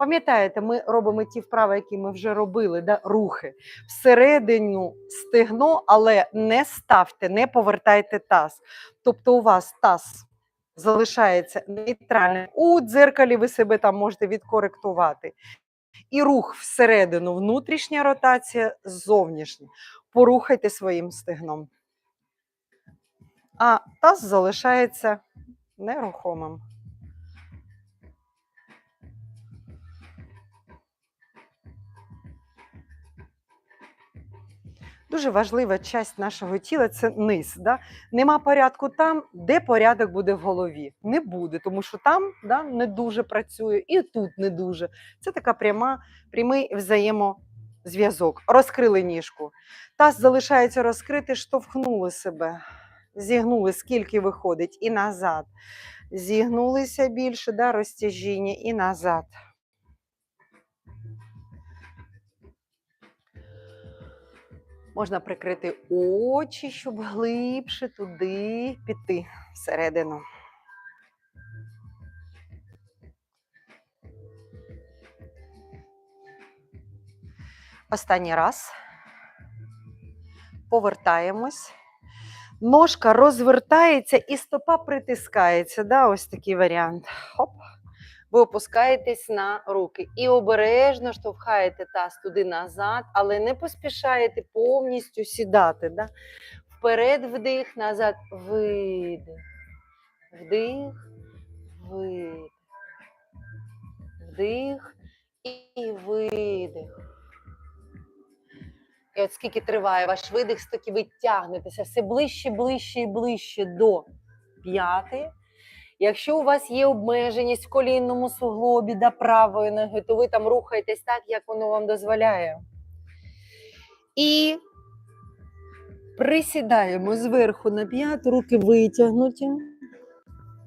Пам'ятаєте, ми робимо ті вправи, які ми вже робили, да? рухи всередину стегно, але не ставте, не повертайте таз. Тобто у вас таз залишається нейтральним. У дзеркалі ви себе там можете відкоректувати. І рух всередину, внутрішня ротація, зовнішня. Порухайте своїм стегном. А таз залишається нерухомим. Дуже важлива часть нашого тіла це низ. Да? Нема порядку там, де порядок буде в голові. Не буде, тому що там да, не дуже працює, і тут не дуже. Це така пряма, прямий взаємозв'язок. Розкрили ніжку. Таз залишається розкритий, штовхнули себе, зігнули, скільки виходить, і назад. Зігнулися більше, да, розтяжіння, і назад. Можна прикрити очі, щоб глибше туди піти всередину. Останній раз. Повертаємось. Ножка розвертається і стопа притискається. Да? Ось такий варіант. Хоп. Ви опускаєтесь на руки і обережно штовхаєте таз туди назад, але не поспішаєте повністю сідати. Да? Вперед вдих, назад видих. Вдих, видих. Вдих і видих. І от скільки триває ваш видих, стільки ви тягнетеся все ближче, ближче і ближче до п'яти. Якщо у вас є обмеженість в колінному суглобі до правої ноги, то ви там рухаєтесь так, як воно вам дозволяє. І присідаємо зверху на п'ят, руки витягнуті.